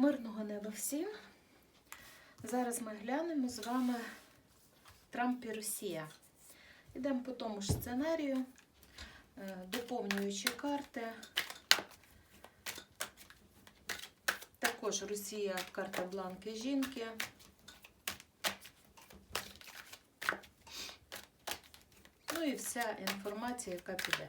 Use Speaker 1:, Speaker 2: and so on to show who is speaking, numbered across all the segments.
Speaker 1: Мирного неба всім. Зараз ми глянемо з вами Трамп і Росія. Йдемо по тому ж сценарію, е, доповнюючи карти. Також Росія карта бланки жінки. Ну і вся інформація, яка піде.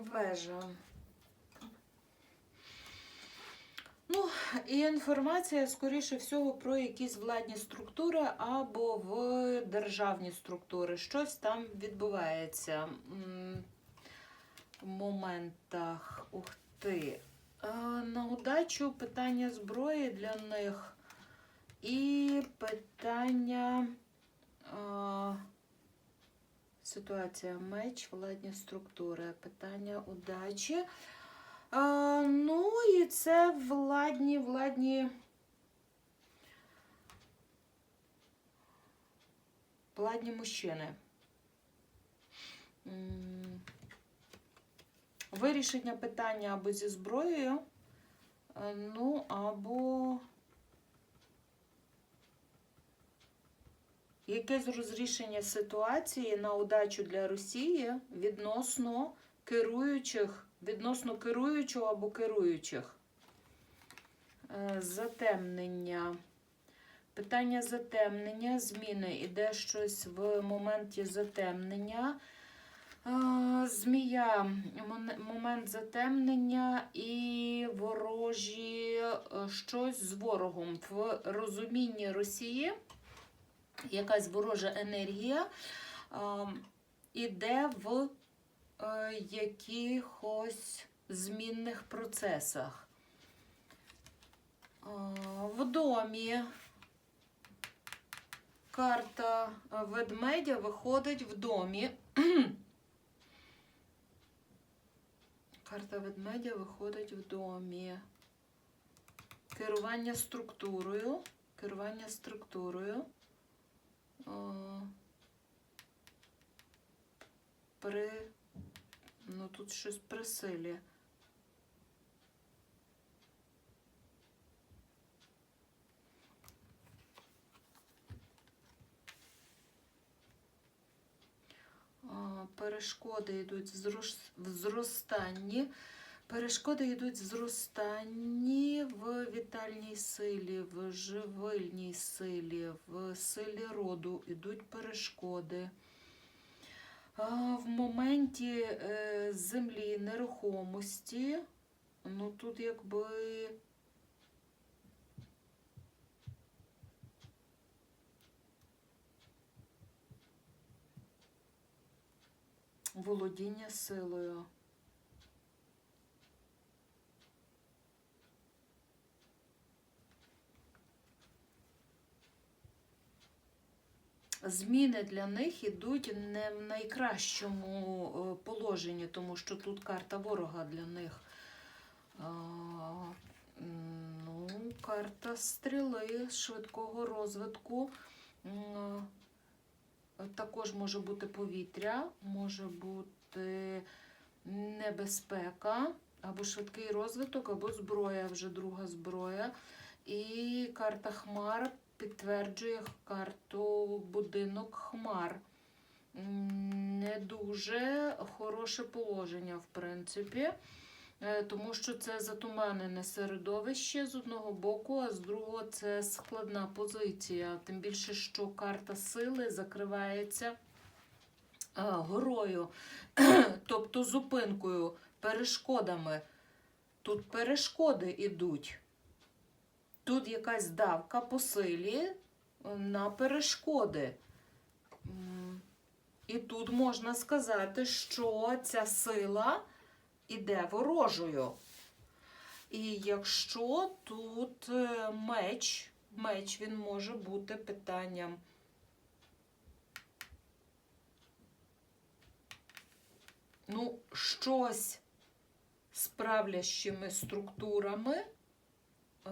Speaker 1: Вежа. Ну, і інформація, скоріше всього, про якісь владні структури або в державні структури. Щось там відбувається в моментах. Ух ти. На удачу питання зброї для них. І питання. Ситуація меч, владні структури, питання удачі. А, ну і це владні, владні. Владні мужчини. Вирішення питання або зі зброєю, е, ну, або якесь розрішення ситуації на удачу для Росії відносно керуючих, відносно керуючого або керуючих. Е, Затемнення. Питання затемнення, зміни. Іде щось в моменті затемнення. Е, Змія, момент затемнення і ворожі е, щось з ворогом в розумінні Росії якась ворожа енергія а, іде в е, якихось змінних процесах. А, в домі карта ведмедя виходить в домі. Карта ведмедя виходить в домі. Керування структурою. Керування структурою. О, при. Ну, тут щось при силі. Перешкоди йдуть в зростанні. Перешкоди йдуть зростанні в вітальній силі, в живильній силі, в силі роду йдуть перешкоди. В моменті е, землі, нерухомості, ну тут якби володіння силою. Зміни для них ідуть не в найкращому е, положенні, тому що тут карта ворога для них. Ну, карта стріли швидкого розвитку. Також може бути повітря, може бути небезпека, або швидкий розвиток, або зброя, вже друга зброя. І карта хмар підтверджує карту будинок хмар. Не дуже хороше положення, в принципі, е, тому що це затуманене середовище з одного боку, а з другого це складна позиція. Тим більше, що карта сили закривається е, горою, тобто зупинкою, перешкодами. Тут перешкоди йдуть. Тут якась давка по силі е, на перешкоди. І тут можна сказати, що ця сила іде ворожою. І якщо тут е, меч, меч він може бути питанням. Ну, щось з правлящими структурами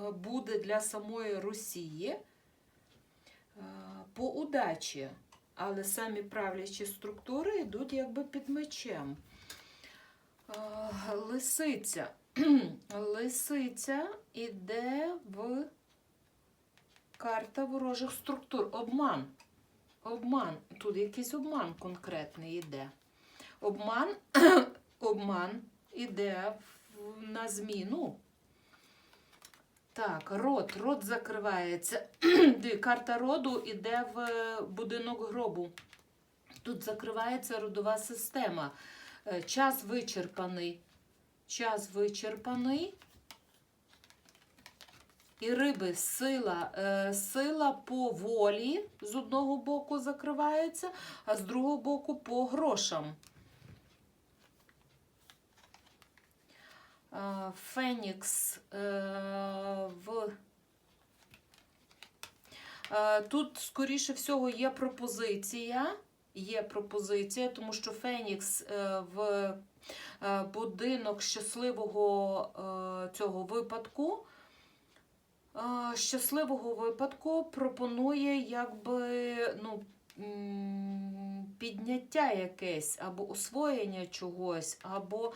Speaker 1: буде для самої Росії е, по удачі, але самі правлячі структури йдуть якби під мечем. Е, Лисиця. Лисиця іде в карта ворожих структур. Обман. Обман. Тут якийсь обман конкретний йде. Обман, обман іде на зміну. Так, рот. Рот закривається. Карта роду іде в е, будинок гробу. Тут закривається родова система. Е, Час вичерпаний. Час вичерпаний. І риби сила, е, сила по волі з одного боку закривається, а з другого боку по грошам. Фенікс е, в. Е, Тут, скоріше всього, є пропозиція. Є пропозиція, тому що Фенікс е, в е, будинок щасливого е, цього випадку. е, Щасливого випадку пропонує якби ну, підняття якесь, або освоєння чогось, або е,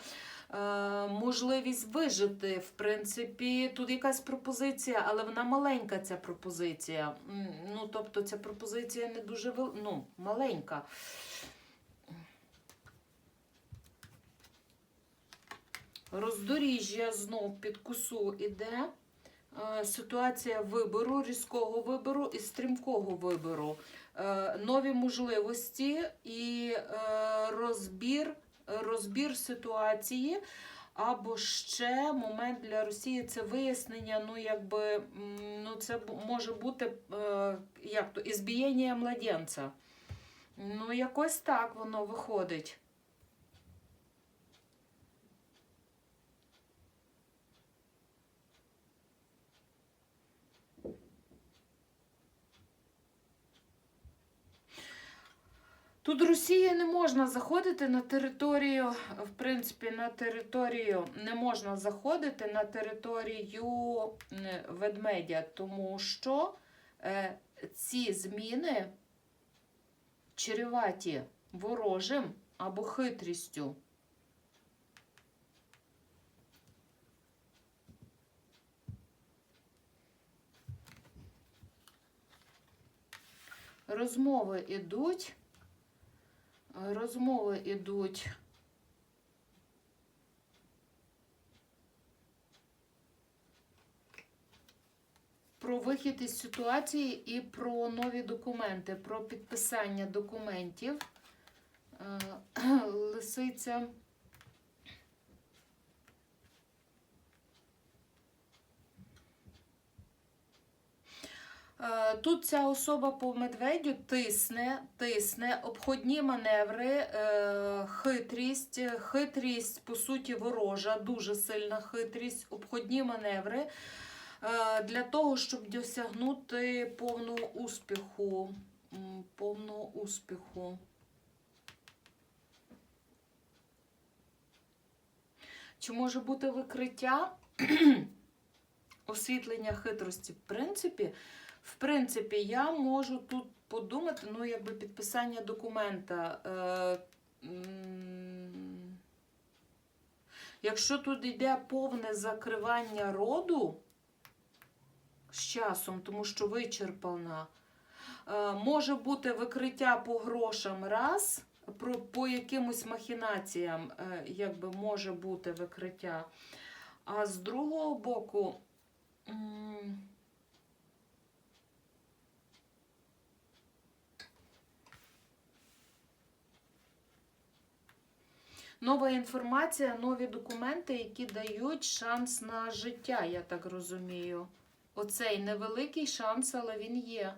Speaker 1: можливість вижити. В принципі, тут якась пропозиція, але вона маленька, ця пропозиція. Ну, тобто, ця пропозиція не дуже вел... ну, маленька. Роздоріжжя знов під косу іде. Е, Ситуація вибору, різкого вибору і стрімкого вибору. Е, Нові можливості і е, розбір, розбір ситуації. Або ще момент для Росії це вияснення, ну якби ну це може бути е, як то ізбієння младенця. Ну, якось так воно виходить. Тут Росії не можна заходити на територію, в принципі, на територію не можна заходити на територію ведмедя, тому що е, ці зміни чреваті ворожим або хитрістю. Розмови йдуть розмови йдуть. Про вихід із ситуації і про нові документи, про підписання документів е, лисиця. Тут ця особа по медведю тисне, тисне, обходні маневри, е, хитрість, хитрість, по суті, ворожа, дуже сильна хитрість, обходні маневри е, для того, щоб досягнути повного успіху. Повного успіху. Чи може бути викриття освітлення хитрості? В принципі, в принципі, я можу тут подумати, ну, якби підписання документа. Е, якщо тут йде повне закривання роду з часом, тому що вичерпана, е, може бути викриття по грошам раз, про, по якимось махінаціям, е, якби може бути викриття. А з другого боку. м, Нова інформація, нові документи, які дають шанс на життя, я так розумію. Оцей невеликий шанс, але він є.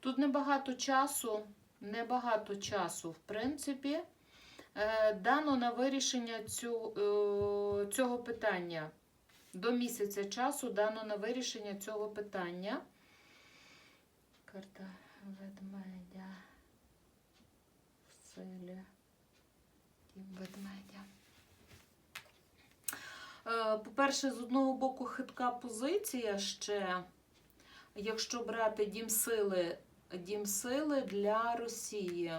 Speaker 1: Тут небагато часу, небагато часу, в принципі. Е, дано на вирішення цю, е, цього питання. До місяця часу дано на вирішення цього питання. Карта ведмедя. В силі. Ведмедя. Е, По-перше, з одного боку, хитка позиція ще, якщо брати дім сили, дім сили для Росії.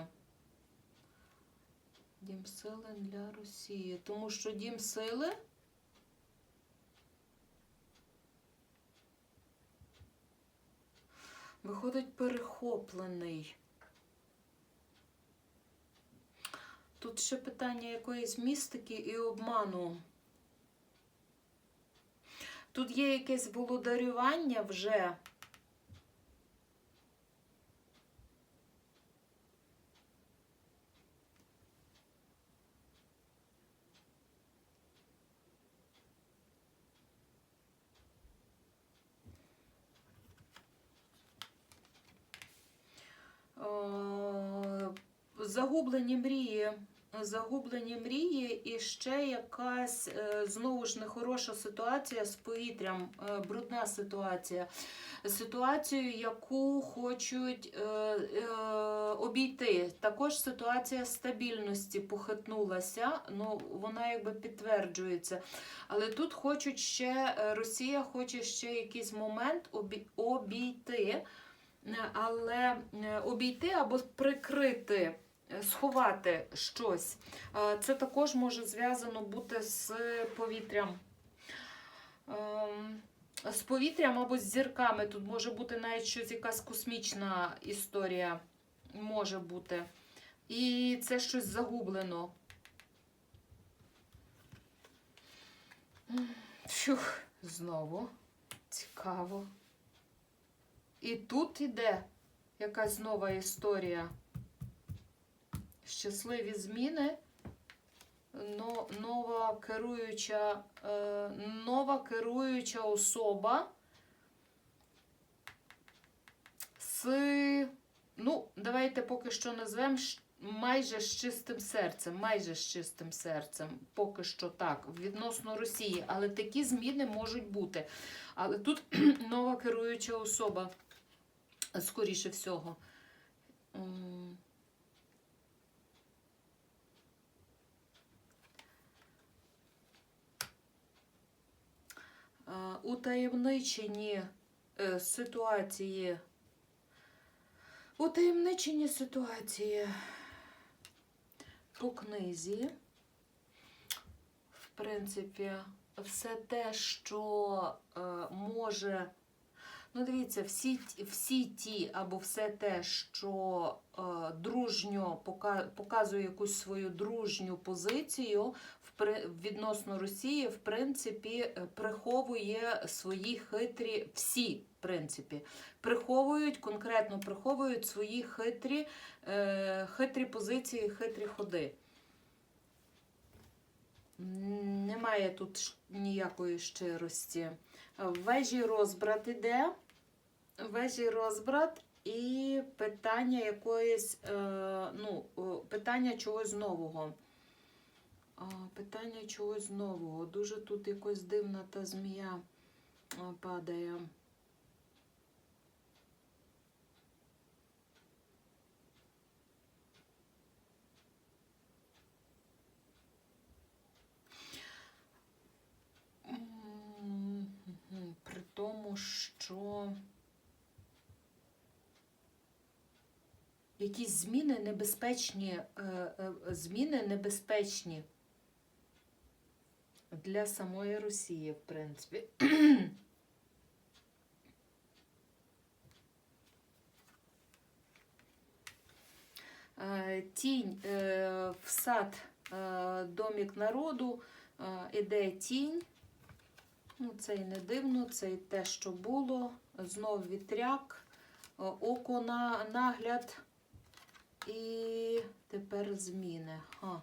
Speaker 1: Дім сили для Росії. Тому що дім сили. Виходить перехоплений. Тут ще питання якоїсь містики і обману. Тут є якесь володарювання вже. Е, Загублені мрії. Загублені мрії і ще якась е, знову ж нехороша ситуація з повітрям, е, брудна ситуація. Ситуацію, яку хочуть е, обійти. Також ситуація стабільності похитнулася, ну вона якби підтверджується. Але тут хочуть ще Росія хоче ще якийсь момент обі- обійти. Але обійти або прикрити, сховати щось. Е, Це також може зв'язано бути з повітрям. Ем, З повітрям або з зірками. Тут може бути навіть щось, якась космічна історія може бути. І це щось загублено. Фух, знову цікаво. І тут іде якась нова історія. Щасливі зміни, нова керуюча, е, нова керуюча особа з, ну, давайте поки що назвемо майже з чистим серцем, майже з чистим серцем, поки що так, відносно Росії. Але такі зміни можуть бути. Але тут нова керуюча особа скоріше всього. Утаємничені е, ситуації. Утаємничені ситуації по книзі. В принципі, все те, що е, може Ну, дивіться, всі, всі ті або все те, що е, дружньо показує якусь свою дружню позицію відносно Росії, в принципі, е, приховує свої хитрі, всі, в принципі, приховують, конкретно приховують свої хитрі, е, хитрі позиції, хитрі ходи. Немає тут ніякої щирості. Вежі розбрат іде. Вежі розбрат і питання якоїсь, е, ну, питання чогось нового. Питання чогось нового. Дуже тут якось дивна та змія падає. При тому, що якісь зміни небезпечні, е, е, зміни небезпечні для самої Росії, в принципі. Е, Тінь е, в сад е, домік народу іде тінь. Ну, це і не дивно, це і те, що було. Знов вітряк, око на нагляд. І тепер зміни. Ха.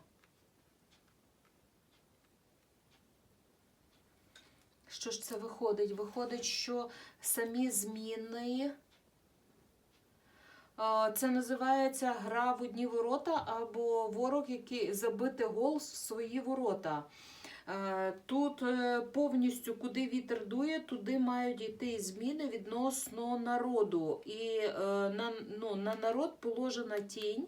Speaker 1: Що ж це виходить? Виходить, що самі зміни. Це називається гра в одні ворота або ворог, який забити гол в свої ворота. Е, Тут е, повністю куди вітер дує, туди мають йти зміни відносно народу. І е, на, ну, на народ положена тінь.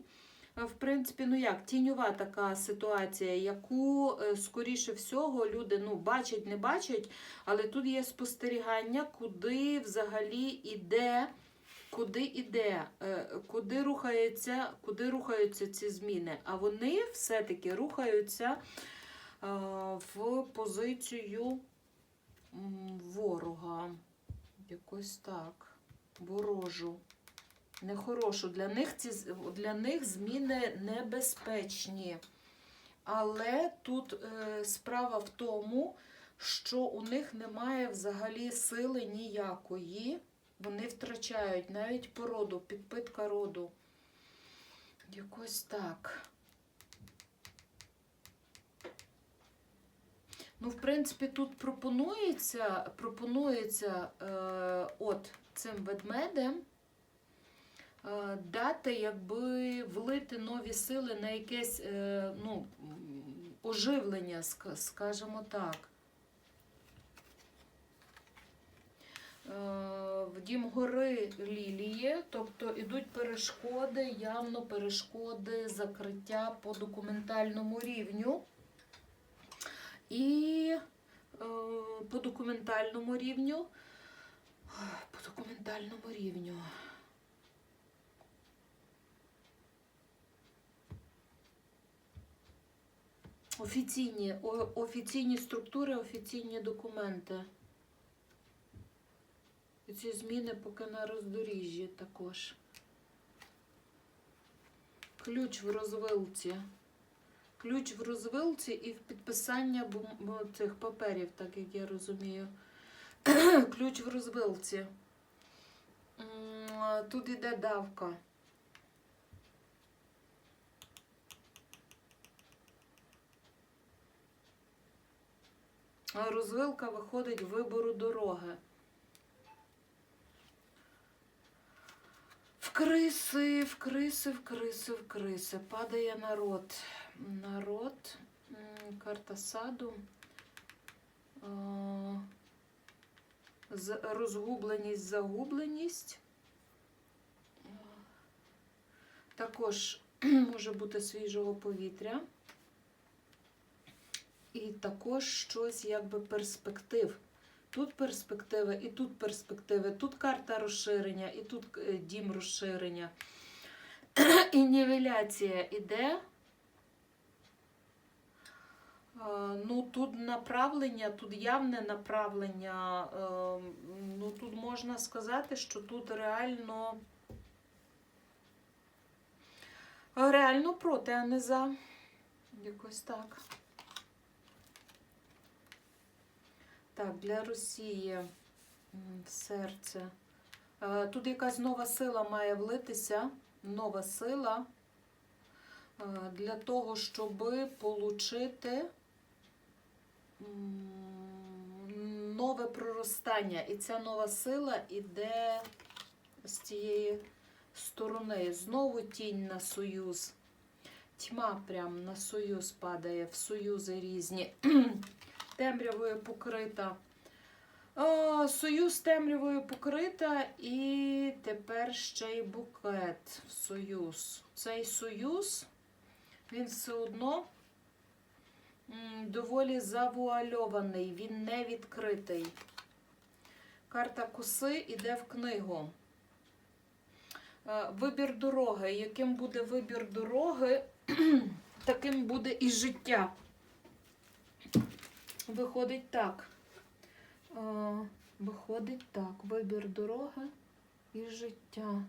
Speaker 1: Е, В принципі, ну як, тіньова така ситуація, яку, е, скоріше всього, люди ну, бачать, не бачать, але тут є спостерігання, куди взагалі іде, куди іде, е, куди рухається, куди рухаються ці зміни. А вони все-таки рухаються в позицію ворога. Якось так. Ворожу. Нехорошу. Для них, ці, для них зміни небезпечні. Але тут е, справа в тому, що у них немає взагалі сили ніякої. Вони втрачають навіть породу, підпитка роду. Якось так. Ну, в принципі, тут пропонується, пропонується е, от цим ведмедем дати, якби влити нові сили на якесь е, ну, оживлення, скажімо так. Е, В дім гори лілії, тобто йдуть перешкоди, явно перешкоди закриття по документальному рівню. І е, по документальному рівню. По документальному рівню. Офіційні, офіційні структури, офіційні документи. І ці зміни поки на роздоріжжі також. Ключ в розвилці. Ключ в розвилці і в підписання цих паперів, так як я розумію. Ключ в розвилці. Тут іде давка. Розвилка виходить вибору дороги. В криси, в криси, в криси, в криси. Падає народ. Народ. Карта саду. Розгубленість, загубленість. Також може бути свіжого повітря. І також щось якби перспектив. Тут перспективи, і тут перспективи, тут карта розширення, і тут е, дім розширення. І нівеляція іде. Е, Ну, тут направлення, тут явне направлення. е, Ну, тут можна сказати, що тут реально. Реально проти, а не за. Якось так. Так, для Росії серце. Е, Тут якась нова сила має влитися. Нова сила е, для того, щоб отримати нове проростання. І ця нова сила іде з цієї сторони. Знову тінь на союз. Тьма прям на союз падає, в союзи різні. Темрявою покрита. О, союз темрявою покрита, і тепер ще й букет в союз. Цей союз, він все одно доволі завуальований, він не відкритий. Карта коси йде в книгу. Е, Вибір дороги. Яким буде вибір дороги, таким буде і життя. Виходить так. Е, Виходить так. Вибір дороги і життя.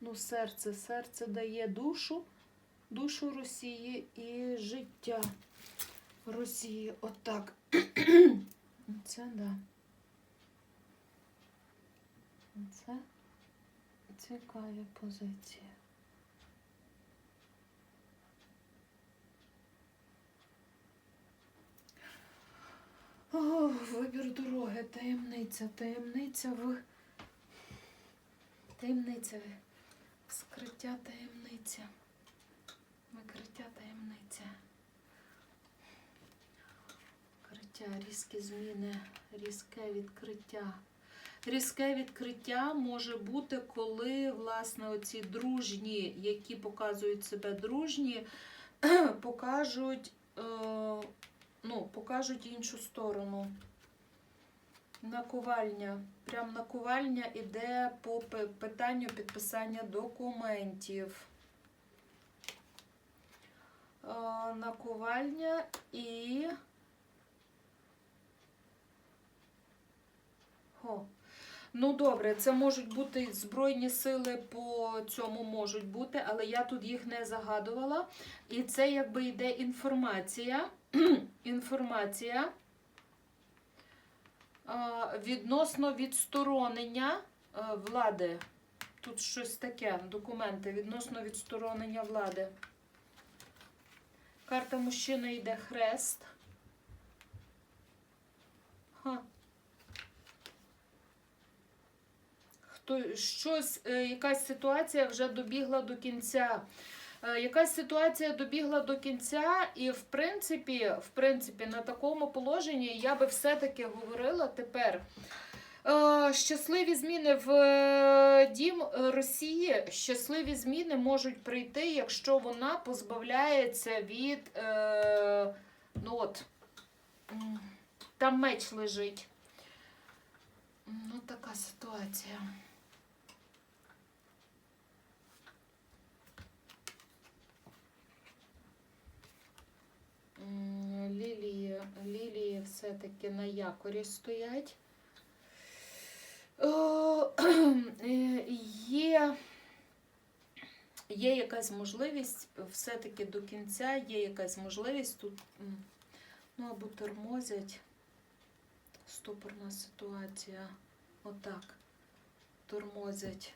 Speaker 1: Ну, серце. Серце дає душу, душу Росії і життя Росії. Отак. Це да. Це цікаві позиції. О, вибір дороги, таємниця, таємниця в таємниця, скриття таємниця, викриття таємниця, відкриття, різкі зміни, різке відкриття. Різке відкриття може бути, коли, власне, оці дружні, які показують себе дружні, покажуть. Е ну, покажуть іншу сторону. Накувальня. Прям накувальня іде по питанню підписання документів. Е, Накувальня і. О. Ну, добре, це можуть бути збройні сили по цьому можуть бути, але я тут їх не загадувала. І це якби йде інформація. інформація відносно відсторонення влади. Тут щось таке, документи відносно відсторонення влади. Карта мужчини йде хрест. Ха. Хто, щось, е, якась ситуація вже добігла до кінця. Е, Якась ситуація добігла до кінця, і в принципі, в принципі, на такому положенні я би все-таки говорила тепер. е, Щасливі зміни в е, дім Росії, щасливі зміни можуть прийти, якщо вона позбавляється від. Е, ну от, там меч лежить. Ну, така ситуація. Лілії, лілії все-таки на якорі стоять. Е, Є, є якась можливість, все-таки до кінця є якась можливість тут, ну або тормозять. Стопорна ситуація. Отак. Тормозять.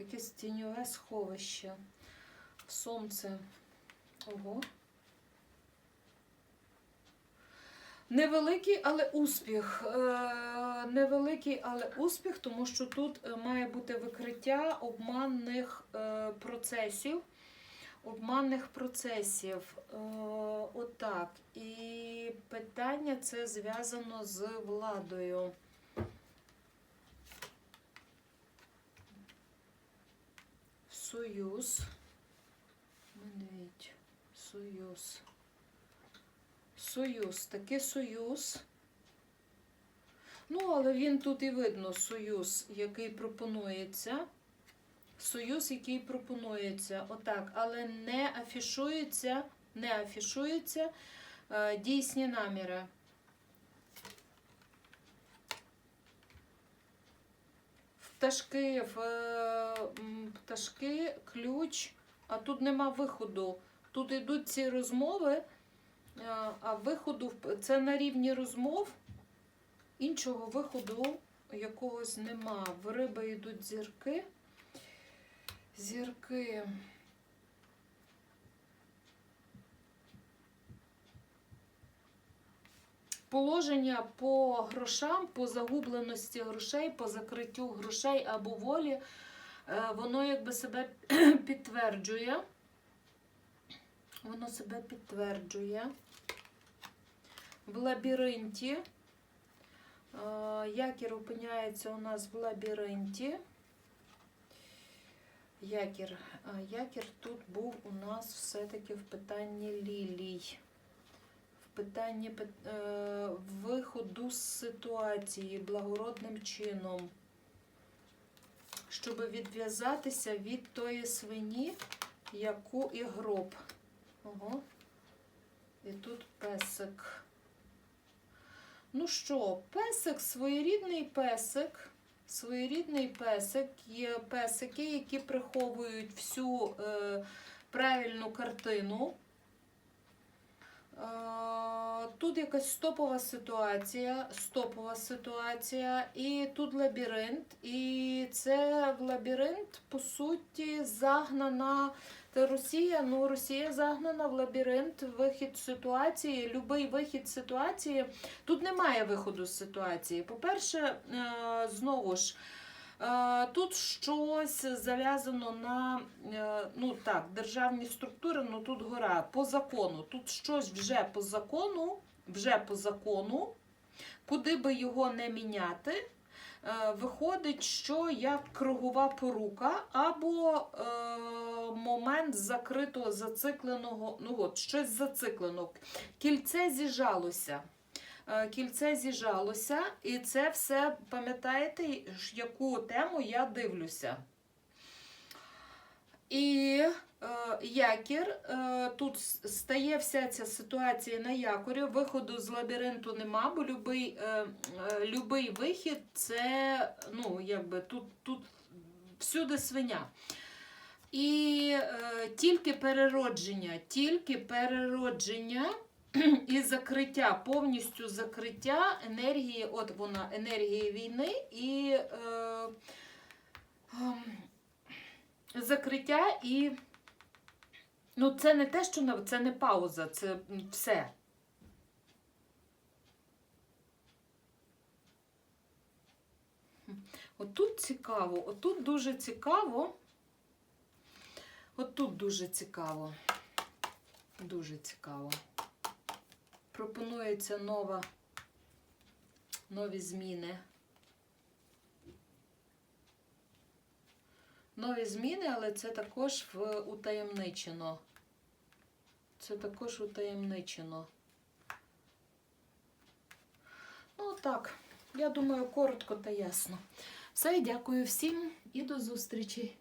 Speaker 1: Якесь тіньове сховище. Сонце. Ого. Невеликий, але успіх. Е, Невеликий, але успіх, тому що тут е, має бути викриття обманних е, процесів. Обманних процесів. Отак. І питання це зв'язано з владою. Союз. Медведь. Союз. Союз. Такий союз. Ну, але він тут і видно союз, який пропонується. Союз, який пропонується. Отак. Але не афішується, не афішується е, дійсні наміри. В пташки, в е, пташки, ключ, а тут нема виходу. Тут йдуть ці розмови, е, а виходу це на рівні розмов. Іншого виходу якогось нема. В риби йдуть зірки. Зірки. Положення по грошам, по загубленості грошей, по закриттю грошей або волі, воно якби себе підтверджує. Воно себе підтверджує. В лабіринті. Е, Якір опиняється у нас в лабіринті. Якір. Якір тут був у нас все-таки в питанні лілій. В питанні е, виходу з ситуації благородним чином. Щоб відв'язатися від тої свині, яку і гроб. Ого. І тут песик. Ну що, песик, своєрідний песик. Своєрідний песик є песики, які приховують всю е, правильну картину. Е, Тут якась стопова ситуація, стопова ситуація, і тут лабіринт. І це в лабіринт, по суті, загнана та Росія. Ну, Росія загнана в лабіринт, вихід ситуації, любий вихід ситуації. Тут немає виходу з ситуації. По-перше, е, знову ж. Е, Тут щось зав'язано на е, ну так, державні структури, ну тут гора по закону. Тут щось вже по закону, вже по закону, куди би його не міняти, е, виходить, що як кругова порука, або е, момент закритого, зацикленого, ну от, щось зациклено. Кільце зіжалося. Е, Кільце зіжалося, і це все, пам'ятаєте, яку тему я дивлюся. І е, якір, е, тут стає вся ця ситуація на якорі, виходу з лабіринту нема, бо любий, е, е, любий вихід це, ну, якби тут, тут всюди свиня. І е, тільки переродження, тільки переродження і закриття, повністю закриття енергії, от вона, енергії війни і е, ем, закриття і. Ну, це не те, що це не пауза, це все. Отут цікаво, отут дуже цікаво. Отут дуже цікаво. Дуже цікаво. Пропонується нова, нові зміни. Нові зміни, але це також в утаємничено. Це також утаємничено. Ну, так, я думаю, коротко та ясно. Все, дякую всім і до зустрічі!